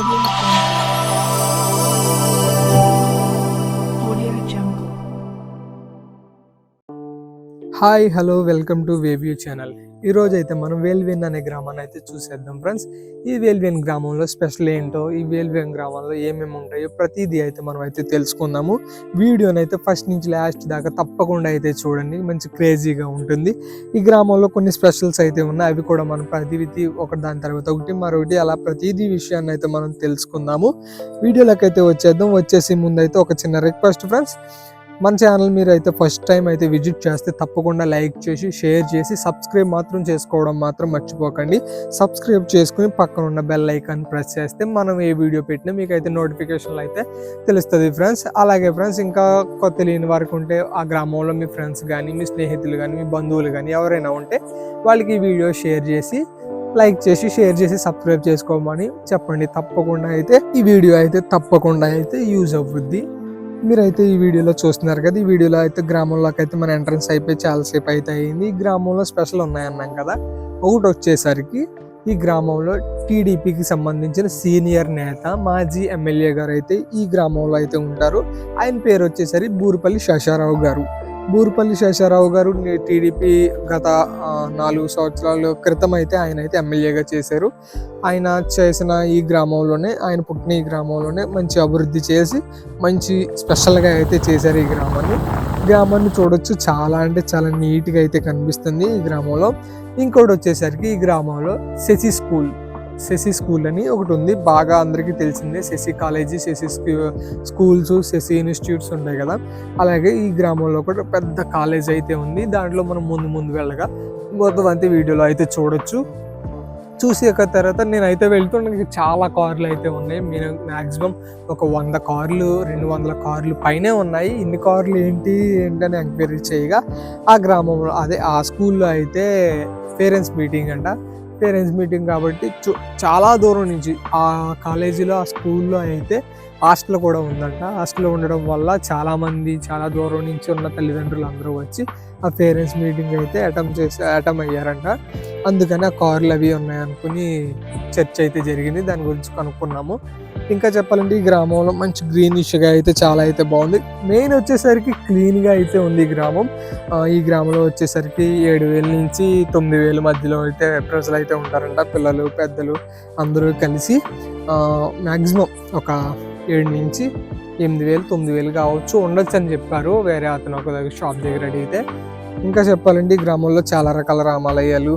Audio hi hello welcome to వేవ్యూ channel. ఈ రోజు అయితే మనం వేల్వేన్ అనే గ్రామాన్ని అయితే చూసేద్దాం ఫ్రెండ్స్. ఈ వేల్వేన్ గ్రామంలో స్పెషల్ ఏంటో ఈ వేల్వేన్ గ్రామంలో ఏమేమి ఉంటాయో ప్రతిదీ అయితే మనం అయితే తెలుసుకుందాము. వీడియోని అయితే ఫస్ట్ నుంచి లాస్ట్ దాకా తప్పకుండా అయితే చూడండి మంచి క్రేజీగా ఉంటుంది. ఈ గ్రామంలో కొన్ని స్పెషల్స్ అయితే ఉన్నాయి అవి కూడా మనం ప్రతిదీ ఒకటి దాని తర్వాత ఒకటి మరొకటి అలా ప్రతిదీ విషయాన్ని అయితే మనం తెలుసుకుందాము. వీడియోలోకి అయితే వచ్చేద్దాం. వచ్చేసి ముందు అయితే ఒక చిన్న రిక్వెస్ట్ ఫ్రెండ్స్. మన ఛానల్ మీరు అయితే ఫస్ట్ టైం అయితే విజిట్ చేస్తే తప్పకుండా లైక్ చేసి షేర్ చేసి సబ్స్క్రైబ్ మాత్రం చేసుకోవడం మాత్రం మర్చిపోకండి. సబ్స్క్రైబ్ చేసుకుని పక్కన ఉన్న బెల్ ఐకాన్ ప్రెస్ చేస్తే మనం ఏ వీడియో పెట్టినా మీకు అయితే నోటిఫికేషన్లు అయితే తెలుస్తుంది ఫ్రెండ్స్ అలాగే ఫ్రెండ్స్ ఇంకా కొత్త తెలియని వారికి ఉంటే ఆ గ్రామంలో మీ ఫ్రెండ్స్ కానీ మీ స్నేహితులు కానీ మీ బంధువులు కానీ ఎవరైనా ఉంటే వాళ్ళకి ఈ వీడియో షేర్ చేసి లైక్ చేసి షేర్ చేసి సబ్స్క్రైబ్ చేసుకోమని చెప్పండి. తప్పకుండా అయితే ఈ వీడియో అయితే తప్పకుండా అయితే యూజ్ అవుద్ది. మీరైతే ఈ వీడియోలో చూస్తున్నారు కదా ఈ వీడియోలో అయితే గ్రామంలోకి అయితే మన ఎంట్రన్స్ అయిపోయి చాలాసేపు అయితే అయింది. ఈ గ్రామంలో స్పెషల్ ఉన్నాయన్నాం కదా ఒకటి వచ్చేసరికి ఈ గ్రామంలో టీడీపీకి సంబంధించిన సీనియర్ నేత మాజీ ఎమ్మెల్యే గారు అయితే ఈ గ్రామంలో అయితే ఉంటారు. ఆయన పేరు వచ్చేసరికి బూరుపల్లి శశారావు గారు. బూరుపల్లి శేషారావు గారు టీడీపీ గత నాలుగు సంవత్సరాల క్రితం అయితే ఆయన అయితే ఎమ్మెల్యేగా చేశారు. ఆయన చేసిన ఈ గ్రామంలోనే ఆయన పుట్టిన ఈ గ్రామంలోనే మంచి అభివృద్ధి చేసి మంచి స్పెషల్గా అయితే చేశారు ఈ గ్రామాన్ని. గ్రామాన్ని చూడొచ్చు చాలా అంటే చాలా నీట్గా అయితే కనిపిస్తుంది ఈ గ్రామంలో. ఇంకోటి వచ్చేసరికి ఈ గ్రామంలో శశి స్కూల్. శశి స్కూల్ అని ఒకటి ఉంది. బాగా అందరికీ తెలిసిందే Sasi college Sasi schools Sasi institutes ఉంటాయి కదా. అలాగే ఈ గ్రామంలో కూడా పెద్ద కాలేజ్ అయితే ఉంది. దాంట్లో మనం ముందు ముందు వెళ్ళగా మొత్తం అంతే వీడియోలో అయితే చూడొచ్చు. చూసి ఒక తర్వాత నేనైతే వెళ్తుండే చాలా కార్లు అయితే ఉన్నాయి. మీరు మ్యాక్సిమం ఒక వంద కార్లు రెండు వందల కార్లు పైనే ఉన్నాయి. ఇన్ని కార్లు ఏంటి ఏంటని ఎంక్వైరీ చేయగా ఆ గ్రామంలో అదే ఆ స్కూల్లో అయితే పేరెంట్స్ మీటింగ్ అంట. పేరెంట్స్ మీటింగ్ కాబట్టి చు- చాలా దూరం నుంచి ఆ కాలేజీలో ఆ స్కూల్లో అయితే హాస్టల్ కూడా ఉందంట. హాస్టల్ ఉండడం వల్ల చాలా మంది చాలా దూరం నుంచి ఉన్న తల్లిదండ్రులు అందరూ వచ్చి ఆ పేరెంట్స్ మీటింగ్ అయితే అటెంప్ట్ చేసి అటెంప్ట్ అయ్యారంట. అందుకని ఆ కార్లు అవి ఉన్నాయనుకుని చర్చ అయితే జరిగింది. దాని గురించి కనుక్కున్నాము. ఇంకా చెప్పాలంటే ఈ గ్రామంలో మంచి గ్రీనిష్గా అయితే చాలా అయితే బాగుంది. మెయిన్ వచ్చేసరికి క్లీన్గా అయితే ఉంది ఈ గ్రామం. ఈ గ్రామంలో వచ్చేసరికి ఏడు వేల నుంచి తొమ్మిది వేల మధ్యలో అయితే ప్రజలు అయితే ఉంటారంట. పిల్లలు పెద్దలు అందరూ కలిసి మ్యాక్సిమం ఒక ఏడు నుంచి ఎనిమిది వేలు తొమ్మిది వేలు కావచ్చు ఉండొచ్చు అని చెప్పారు. వేరే అతను ఒక షాప్ దగ్గర అడిగితే. ఇంకా చెప్పాలంటే ఈ గ్రామంలో చాలా రకాల రామాలయాలు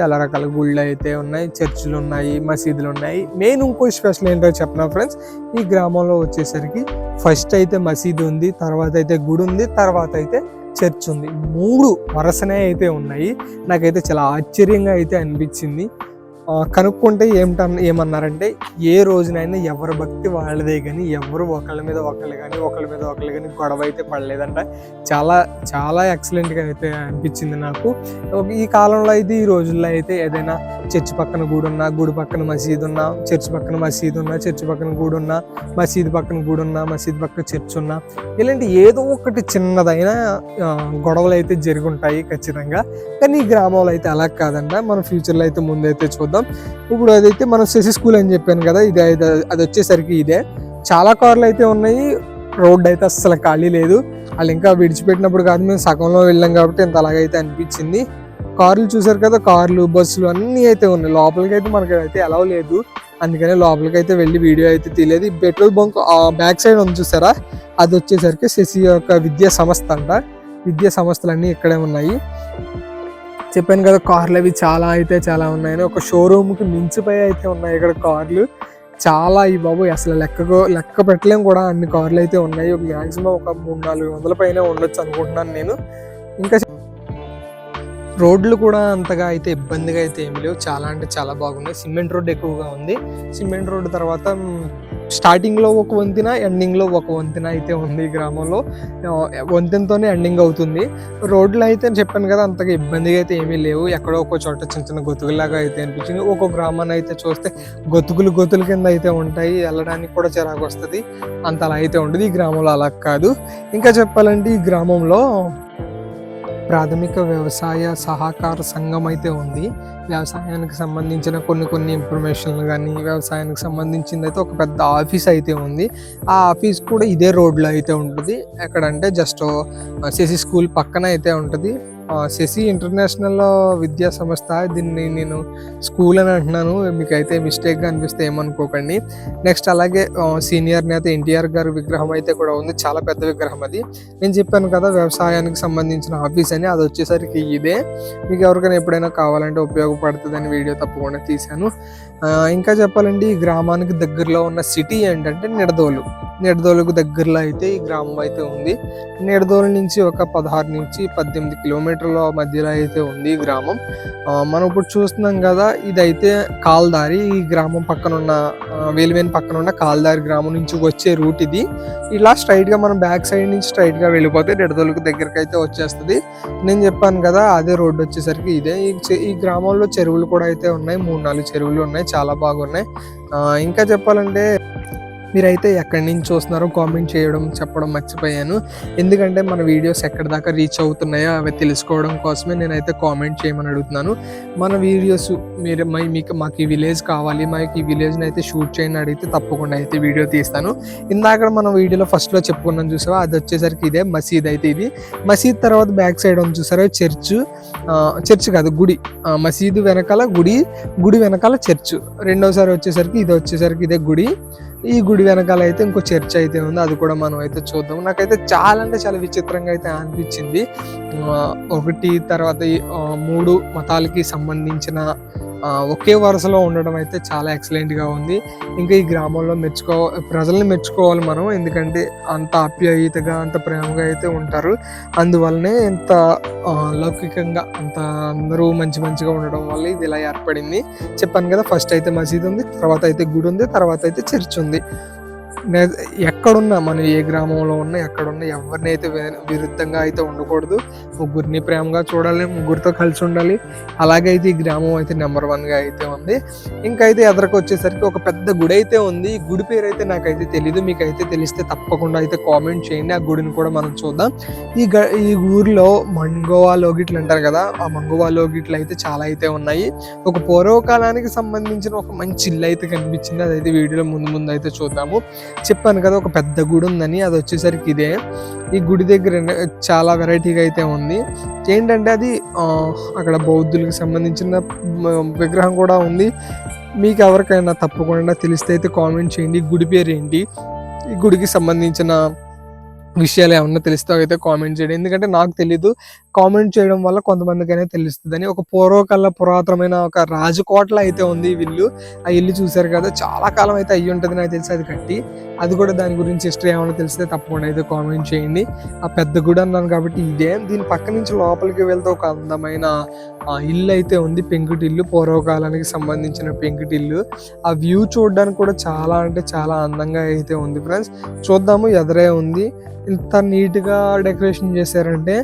చాలా రకాల గుళ్ళు అయితే ఉన్నాయి చర్చిలు ఉన్నాయి మసీదులు ఉన్నాయి. మెయిన్ ఇంకో స్పెషల్ ఏంటో చెప్పిన ఫ్రెండ్స్ ఈ గ్రామంలో వచ్చేసరికి ఫస్ట్ అయితే మసీదు ఉంది తర్వాత అయితే గుడి ఉంది తర్వాత అయితే చర్చ్ ఉంది. మూడు వరుసనే అయితే ఉన్నాయి. నాకైతే చాలా ఆశ్చర్యంగా అయితే అనిపించింది. కనుక్కుంటే ఏమిట ఏమన్నారంటే ఏ రోజునైనా ఎవరి భక్తి వాళ్ళదే కానీ ఎవరు ఒకళ్ళ మీద ఒకళ్ళు కానీ ఒకళ్ళ మీద ఒకళ్ళు కానీ గొడవ అయితే పడలేదంట. చాలా చాలా ఎక్సలెంట్గా అయితే అనిపించింది నాకు. ఈ కాలంలో అయితే ఈ రోజుల్లో అయితే ఏదైనా చర్చి పక్కన గుడి ఉన్నా గుడి పక్కన మసీదు ఉన్నా చర్చి పక్కన మసీదు ఉన్నా చర్చి పక్కన గుడి ఉన్నా మసీదు పక్కన గుడి ఉన్నా మసీదు పక్కన చర్చ్ ఉన్నా ఇలాంటి ఏదో ఒకటి చిన్నదైనా గొడవలు అయితే జరుగుంటాయి ఖచ్చితంగా. కానీ ఈ గ్రామంలో అయితే అలా కాదంట. మనం ఫ్యూచర్లో అయితే ముందైతే చూద్దాం. ఇప్పుడు అదైతే మనం శశి స్కూల్ అని చెప్పాను కదా ఇది అది వచ్చేసరికి ఇదే. చాలా కార్లు అయితే ఉన్నాయి రోడ్ అయితే అస్సలు ఖాళీ లేదు. వాళ్ళు ఇంకా విడిచిపెట్టినప్పుడు కాదు మేము సగంలో వెళ్ళాం కాబట్టి ఇంత అలాగైతే అనిపించింది. కార్లు చూసారు కదా కార్లు బస్సులు అన్నీ అయితే ఉన్నాయి. లోపలికి అయితే మనకి అయితే ఎలా లేదు. అందుకనే లోపలికి అయితే వెళ్ళి వీడియో అయితే తీయలేదు. ఈ పెట్రోల్ బంక్ బ్యాక్ సైడ్ ఉంది చూసారా? అది వచ్చేసరికి శశి యొక్క విద్యా సంస్థ అంట. విద్యా సంస్థలన్నీ ఇక్కడే ఉన్నాయి. చెప్పాను కదా కార్లు అవి చాలా అయితే చాలా ఉన్నాయని. ఒక షోరూమ్కి మించిపోయి అయితే ఉన్నాయి ఇక్కడ కార్లు. చాలా ఈ బాబు అసలు లెక్కకు లెక్క పెట్టలేము కూడా. అన్ని కార్లు అయితే ఉన్నాయి. మ్యాక్సిమం ఒక మూడు నాలుగు వందల పైన ఉండొచ్చు అనుకుంటున్నాను నేను. ఇంకా రోడ్లు కూడా అంతగా అయితే ఇబ్బందిగా అయితే ఏమి లేవు. చాలా అంటే చాలా బాగున్నాయి. సిమెంట్ రోడ్ ఎక్కువగా ఉంది. సిమెంట్ రోడ్ తర్వాత స్టార్టింగ్లో లో ఒక వంతెన ఎండింగ్లో ఒక వంతెన అయితే ఉంది ఈ గ్రామంలో. వంతెనతోనే ఎండింగ్ అవుతుంది. రోడ్లు అయితే చెప్పాను కదా అంతగా ఇబ్బందిగా అయితే ఏమీ లేవు. ఎక్కడో ఒక చోట చిన్న చిన్న గొతుకులాగా అయితే అనిపించింది. ఒక్కొక్క గ్రామాన్ని అయితే చూస్తే గొతుకులు గొతుల కింద అయితే ఉంటాయి. వెళ్ళడానికి కూడా చిరాకు వస్తుంది. అంత అలా అయితే ఉండదు. ఈ గ్రామంలో అలా కాదు. ఇంకా చెప్పాలంటే ఈ గ్రామంలో ప్రాథమిక వ్యవసాయ సహకార సంఘం అయితే ఉంది. వ్యవసాయానికి సంబంధించిన కొన్ని కొన్ని ఇన్ఫర్మేషన్లు కానీ వ్యవసాయానికి సంబంధించింది అయితే ఒక పెద్ద ఆఫీస్ అయితే ఉంది. ఆ ఆఫీస్ కూడా ఇదే రోడ్లో అయితే ఉంటుంది. ఎక్కడంటే జస్ట్ సిసి స్కూల్ పక్కన అయితే ఉంటుంది. శశి ఇంటర్నేషనల్ విద్యా సంస్థ దీన్ని నేను స్కూల్ అని అంటున్నాను. మీకు అయితే మిస్టేక్గా అనిపిస్తే ఏమనుకోకండి. నెక్స్ట్ అలాగే సీనియర్ నేత ఎన్టీఆర్ గారి విగ్రహం అయితే కూడా ఉంది. చాలా పెద్ద విగ్రహం అది. నేను చెప్పాను కదా వ్యవసాయానికి సంబంధించిన ఆఫీస్ అని. అది వచ్చేసరికి ఇదే. మీకు ఎవరికైనా ఎప్పుడైనా కావాలంటే ఉపయోగపడుతుందని వీడియో తప్పకుండా తీశాను. ఇంకా చెప్పాలంటే ఈ గ్రామానికి దగ్గరలో ఉన్న సిటీ ఏంటంటే నిడదోలు. నిడదోలుకు దగ్గరలో అయితే ఈ గ్రామం అయితే ఉంది. నిడదోలు నుంచి ఒక పదహారు నుంచి పద్దెనిమిది కిలోమీటర్ కిలోమీటర్ల మధ్యలో అయితే ఉంది ఈ గ్రామం. మనం ఇప్పుడు చూస్తున్నాం కదా ఇదైతే కాల్దారి. ఈ గ్రామం పక్కన ఉన్న ఆ, వేలివేని పక్కన ఉన్న కాల్దారి గ్రామం నుంచి వచ్చే రూట్ ఇది. ఇలా స్ట్రైట్గా మనం బ్యాక్ సైడ్ నుంచి స్ట్రైట్గా వెళ్ళిపోతే డెడదొలుకు దగ్గరికి అయితే వచ్చేస్తుంది. నేను చెప్పాను కదా అదే రోడ్డు వచ్చేసరికి ఇదే. ఈ ఈ గ్రామంలో చెరువులు కూడా అయితే ఉన్నాయి. మూడు నాలుగు చెరువులు ఉన్నాయి. చాలా బాగున్నాయి. ఇంకా చెప్పాలంటే మీరైతే ఎక్కడి నుంచి చూస్తున్నారో కామెంట్ చేయడం చెప్పడం మర్చిపోయాను. ఎందుకంటే మన వీడియోస్ ఎక్కడి దాకా రీచ్ అవుతున్నాయో అవి తెలుసుకోవడం కోసమే నేనైతే కామెంట్ చేయమని అడుగుతున్నాను. మన వీడియోస్ మీరు మై- మీకు మాకు ఈ విలేజ్ కావాలి మాకు ఈ విలేజ్ని అయితే షూట్ చేయని అడిగితే తప్పకుండా అయితే వీడియో తీస్తాను. ఇందాక మనం వీడియోలో ఫస్ట్లో చెప్పుకున్నాం చూసావా అది వచ్చేసరికి ఇదే మసీద్ అయితే ఇది. మసీద్ తర్వాత బ్యాక్ సైడ్ ఉంది చూసారా చర్చ్ చర్చ్ కాదు గుడి. మసీదు వెనకాల గుడి గుడి వెనకాల చర్చ్. రెండోసారి వచ్చేసరికి ఇది వచ్చేసరికి ఇదే గుడి. ఈ గుడి వెనకాల అయితే ఇంకో చర్చ్ అయితే ఉంది. అది కూడా మనం అయితే చూద్దాం. నాకైతే చాలా అంటే చాలా విచిత్రంగా అయితే అనిపించింది. ఒకటి తర్వాత ఈ, మూడు మతాలకి సంబంధించిన ఒకే వరుసలో ఉండడం అయితే చాలా ఎక్సలెంట్గా ఉంది. ఇంకా ఈ గ్రామంలో మెచ్చుకో ప్రజల్ని మెచ్చుకోవాలి మనం. ఎందుకంటే అంత ఆప్యాయతగా అంత ప్రేమగా అయితే ఉంటారు. అందువల్లనే ఇంత లౌకికంగా అంత అందరూ మంచి మంచిగా ఉండడం వల్ల ఇది ఇలా ఏర్పడింది. చెప్పాను కదా ఫస్ట్ అయితే మసీద్ ఉంది తర్వాత అయితే గుడి ఉంది తర్వాత అయితే చర్చ్ ఉంది. ఎక్కడున్నా మనం ఏ గ్రామంలో ఉన్నా ఎక్కడున్నా ఎవరిని అయితే విరుద్ధంగా అయితే ఉండకూడదు. ముగ్గురిని ప్రేమగా చూడాలి ముగ్గురితో కలిసి ఉండాలి. అలాగే అయితే ఈ గ్రామం అయితే నెంబర్ వన్గా అయితే ఉంది. ఇంకా అయితే ఎదరకు వచ్చేసరికి ఒక పెద్ద గుడి అయితే ఉంది. ఈ గుడి పేరు అయితే నాకైతే తెలీదు. మీకు అయితే తెలిస్తే తప్పకుండా అయితే కామెంట్ చేయండి. ఆ గుడిని కూడా మనం చూద్దాం. ఈ గ ఈ ఊర్లో మంగోవా లోగిట్లు అంటారు కదా ఆ మంగోవా లోగిట్లు అయితే చాలా అయితే ఉన్నాయి. ఒక పూర్వకాలానికి సంబంధించిన ఒక మంచి ఇల్లు అయితే కనిపించింది. అదైతే వీడియోలో ముందు ముందు అయితే చూద్దాము. చెప్పాను కదా ఒక పెద్ద గుడి ఉందని అది వచ్చేసరికి ఇదే. ఈ గుడి దగ్గర చాలా వెరైటీగా అయితే ఉంది. ఏంటంటే అది అక్కడ బౌద్ధులకు సంబంధించిన విగ్రహం కూడా ఉంది. మీకు ఎవరికైనా తప్పకుండా తెలిస్తే అయితే కామెంట్ చేయండి. గుడి పేరు ఏంటి ఈ గుడికి సంబంధించిన విషయాలు ఏమన్నా తెలిస్తే అయితే కామెంట్ చేయండి. ఎందుకంటే నాకు తెలీదు. కామెంట్ చేయడం వల్ల కొంతమందికైనా తెలుస్తుందని. ఒక పూర్వకాల పురాతనమైన ఒక రాజకోటలో అయితే ఉంది ఇల్లు. ఆ ఇల్లు చూశారు కదా చాలా కాలం అయితే అయ్యి ఉంటుంది నాకు తెలిసి అది కట్టి. అది కూడా దాని గురించి హిస్టరీ ఏమైనా తెలిస్తే తప్పకుండా అయితే కామెంట్ చేయండి. ఆ పెద్ద గుడి అన్నాను కాబట్టి ఇదే దీని పక్క నుంచి లోపలికి వెళ్తే ఒక అందమైన ఆ, ఇల్లు అయితే ఉంది. పెంకుటిల్లు పూర్వకాలానికి సంబంధించిన పెంకుటిల్లు ఆ వ్యూ చూడడానికి కూడా చాలా అంటే చాలా అందంగా అయితే ఉంది ఫ్రెండ్స్. చూద్దాము ఎదురే ఉంది. ఇంత నీట్గా డెకరేషన్ చేశారంటే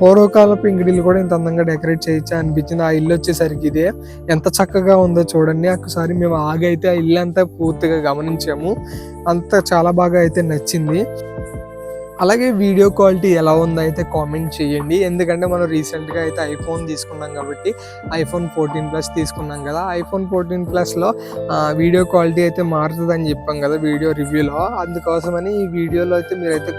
పూర్వకాలపు ఇంగిడీలు కూడా ఇంత అందంగా డెకరేట్ చేయొచ్చా అనిపించింది. ఆ ఇల్లు వచ్చేసరికి ఇదే. ఎంత చక్కగా ఉందో చూడండి. ఒకసారి మేము ఆగైతే ఆ ఇల్లు అంతా పూర్తిగా గమనించాము. అంత చాలా బాగా అయితే నచ్చింది. అలాగే వీడియో క్వాలిటీ ఎలా ఉందో అయితే కామెంట్ చేయండి. ఎందుకంటే మనం రీసెంట్గా అయితే ఐఫోన్ తీసుకున్నాం కాబట్టి ఐఫోన్ ఫోర్టీన్ ప్లస్ తీసుకున్నాం కదా. ఐఫోన్ ఫోర్టీన్ ప్లస్లో వీడియో క్వాలిటీ అయితే మారుతుందని చెప్పాం కదా వీడియో రివ్యూలో. అందుకోసమని ఈ వీడియోలో అయితే మీరైతే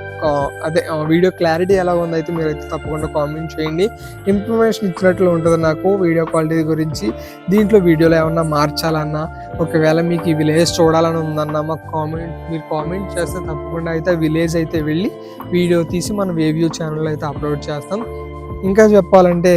అదే వీడియో క్లారిటీ ఎలా ఉందో అయితే మీరైతే తప్పకుండా కామెంట్ చేయండి. ఇన్ఫర్మేషన్ ఇచ్చినట్లు ఉంటుంది నాకు వీడియో క్వాలిటీ గురించి. దీంట్లో వీడియోలో ఏమన్నా మార్చాలన్నా ఒకవేళ మీకు ఈ విలేజ్ చూడాలని ఉందన్నా మాకు కామెంట్ మీరు కామెంట్ చేస్తే తప్పకుండా అయితే విలేజ్ అయితే వెళ్ళి వీడియో తీసి మనం వేవ్యూ ఛానల్లో అయితే అప్లోడ్ చేస్తాం. ఇంకా చెప్పాలంటే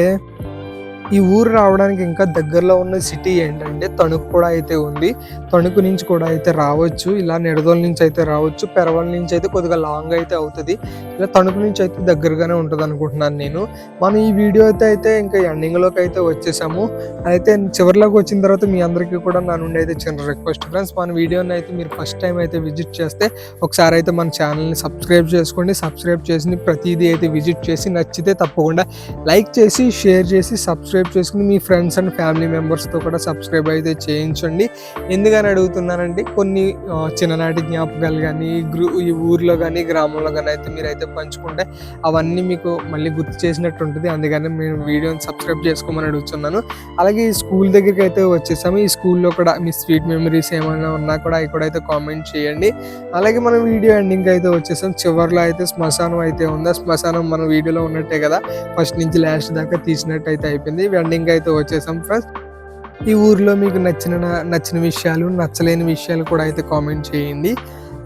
ఈ ఊరు రావడానికి ఇంకా దగ్గరలో ఉన్న సిటీ ఏంటంటే తణుకు కూడా అయితే ఉంది. తణుకు నుంచి కూడా అయితే రావచ్చు. ఇలా నిడదోల నుంచి అయితే రావచ్చు. పెరవల నుంచి అయితే కొద్దిగా లాంగ్ అయితే అవుతుంది. ఇలా తణుకు నుంచి అయితే దగ్గరగానే ఉంటుంది అనుకుంటున్నాను నేను. మనం ఈ వీడియో అయితే అయితే ఇంకా ఎండింగ్లోకి అయితే వచ్చేసాము. అయితే చివరిలోకి వచ్చిన తర్వాత మీ అందరికీ కూడా నా నుండి అయితే చిన్న రిక్వెస్ట్ ఫ్రెండ్స్ మన వీడియోని అయితే మీరు ఫస్ట్ టైం అయితే విజిట్ చేస్తే ఒకసారి అయితే మన ఛానల్ని సబ్స్క్రైబ్ చేసుకోండి. సబ్స్క్రైబ్ చేసి ప్రతిదీ అయితే విజిట్ చేసి నచ్చితే తప్పకుండా లైక్ చేసి షేర్ చేసి సబ్స్క్రైబ్ సబ్స్క్రైబ్ చేసుకుని మీ ఫ్రెండ్స్ అండ్ ఫ్యామిలీ మెంబర్స్తో కూడా సబ్స్క్రైబ్ అయితే చేయించండి. ఎందుకని అడుగుతున్నానంటే కొన్ని చిన్ననాటి జ్ఞాపకాలు కానీ గ్రూ ఈ ఊర్లో కానీ గ్రామంలో కానీ అయితే మీరైతే పంచుకుంటే అవన్నీ మీకు మళ్ళీ గుర్తు చేసినట్టు ఉంటుంది. అందుకని మేము వీడియోని సబ్స్క్రైబ్ చేసుకోమని అడుగుతున్నాను. అలాగే ఈ స్కూల్ దగ్గరికి అయితే వచ్చేసాము. ఈ స్కూల్లో కూడా మీ స్వీట్ మెమరీస్ ఏమైనా ఉన్నా కూడా అవి కూడా అయితే కామెంట్ చేయండి. అలాగే మనం వీడియో ఎండింగ్ అయితే వచ్చేసాం. చివరిలో అయితే శ్మశానం అయితే ఉందా? శ్మశానం మన వీడియోలో ఉన్నట్టే కదా? ఫస్ట్ నుంచి లాస్ట్ దాకా తీసినట్టు అయితే అయిపోయింది. ఎండింగ్ అయితే వచ్చేసాం ఫ్రెండ్స్ ఈ ఊర్లో మీకు నచ్చిన నచ్చిన విషయాలు నచ్చలేని విషయాలు కూడా అయితే కామెంట్ చేయండి.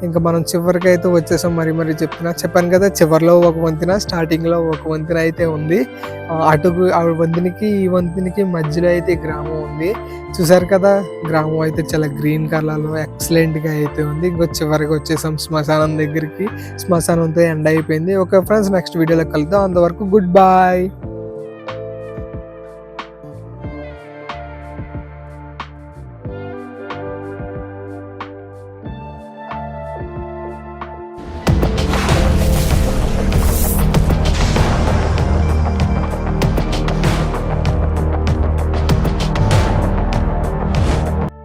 ఇంకా మనం చివరికి అయితే వచ్చేసాం. మరి మరి చెప్తున్నా చెప్పాను కదా చివరిలో ఒక వంతెన స్టార్టింగ్లో ఒక వంతెన అయితే ఉంది. అటుకు ఆ వంతెనకి ఈ వంతెనకి మధ్యలో అయితే గ్రామం ఉంది. చూసారు కదా గ్రామం అయితే చాలా గ్రీన్ కలర్లో ఎక్సలెంట్గా అయితే ఉంది. ఇంకో చివరికి వచ్చేసాం శ్మశానం దగ్గరికి. శ్మశానంతో ఎండ్ అయిపోయింది. ఓకే ఫ్రెండ్స్ నెక్స్ట్ వీడియోలో కలుద్దాం. అంతవరకు గుడ్ బాయ్